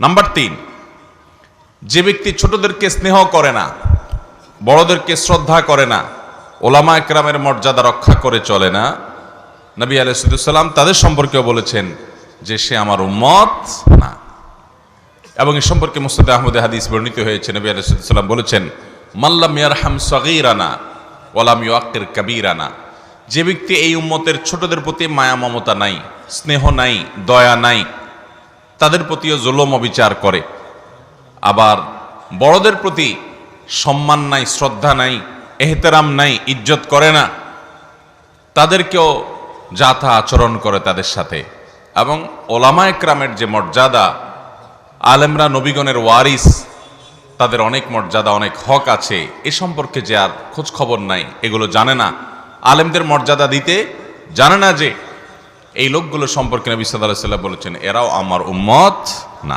Number তিন যে ব্যক্তি ছোটদেরকে স্নেহ করে না, বড়দেরকে শ্রদ্ধা করে না, ওলামা একরামের মর্যাদা রক্ষা করে চলে না, নবী আলাইসাল্লাম তাদের সম্পর্কেও বলেছেন যে সে আমার উম্মত না। এবং এ সম্পর্কে মুস্তাদ আহমদ হাদিস বর্ণিত হয়েছে, নবী আলাইসাল্লাম বলেছেন মাল্লাম ইয়ারহাম সগীরানা ওলাম ইউআকির কাবীরানা। যে ব্যক্তি এই উম্মতের ছোটদের প্রতি মায়া, মমতা নাই, স্নেহ নাই, দয়া নাই তাদের প্রতিও জুলম অবিচার করে। আবার বড়দের প্রতি সম্মান নাই, শ্রদ্ধা নাই, এহতেরাম নাই, ইজ্জত করে না। তাদেরকেও যাথা আচরণ করে তাদের সাথে। এবং ওলামা একরামের যে মর্যাদা, আলেমরা নবীগণের ওয়ারিস, তাদের অনেক মর্যাদা, অনেক হক আছে। এ সম্পর্কে যে আর খোঁজ খবর নাই, এগুলো জানে না। আলেমদের মর্যাদা দিতে জানে না যে এই লোকগুলো সম্পর্কে নবী সাল্লাহ বলেছেন এরাও আমার উম্মত না।